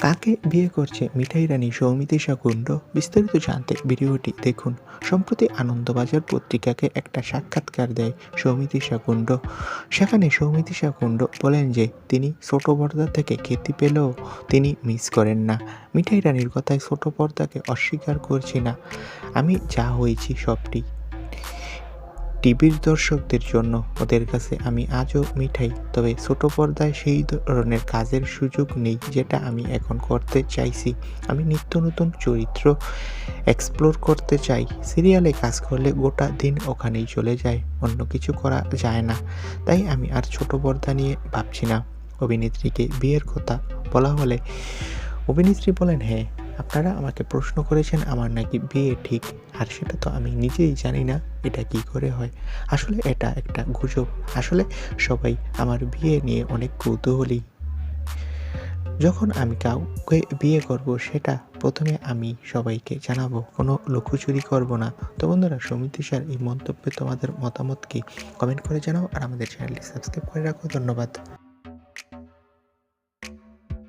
কাকে বিয়ে করছে মিঠাই রানী সৌমিতিশা কুণ্ড বিস্তারিত জানতে ভিডিওটি দেখুন। সম্প্রতি আনন্দবাজার পত্রিকাকে একটা সাক্ষাৎকার দেয় সৌমিতিশা কুণ্ড সেখানে সৌমিতিশা কুণ্ড বলেন যে, তিনি ছোট পর্দা থেকে খ্যাতি পেলেও তিনি মিস করেন না। মিঠাই রানীর কথায় ছোট পর্দাকে অস্বীকার করছি না। আমি যা হয়েছি সবটি টিভির দর্শকদের জন্য ওদের কাছে আমি আজও মিঠাই, তবে ছোট পর্দায় সেই ধরনের কাজের সুযোগ নেই যেটা আমি এখন করতে চাইছি। আমি নিত্য নতুন চরিত্র এক্সপ্লোর করতে চাই। সিরিয়ালে কাজ করলে গোটা দিন ওখানেই চলে যায়, অন্য কিছু করা যায় না। তাই আমি আর ছোট পর্দা নিয়ে ভাবছি না। অভিনেত্রীকে বিয়ের কথা বলা হলে অভিনেত্রী বলেন হ্যাঁ আপনারা আমাকে প্রশ্ন করেছেন, আমার নাকি বিয়ে ঠিক, আর সেটা তো আমি নিজেই জানি না, এটা কি করে হয়? আসলে এটা একটা গুজব। আসলে সবাই আমার বিয়ে নিয়ে অনেক কৌতূহলী। যখন আমি কাউকে বিয়ে করব, সেটা প্রথমে আমি সবাইকে জানাব, কোনো লুকোচুরি করব না। তো বন্ধুরা সমিতি স্যার, এই মন্তব্যে তোমাদের মতামত কি? কমেন্ট করে জানাও, আর আমাদের চ্যানেলটি সাবস্ক্রাইব করে রাখো। ধন্যবাদ।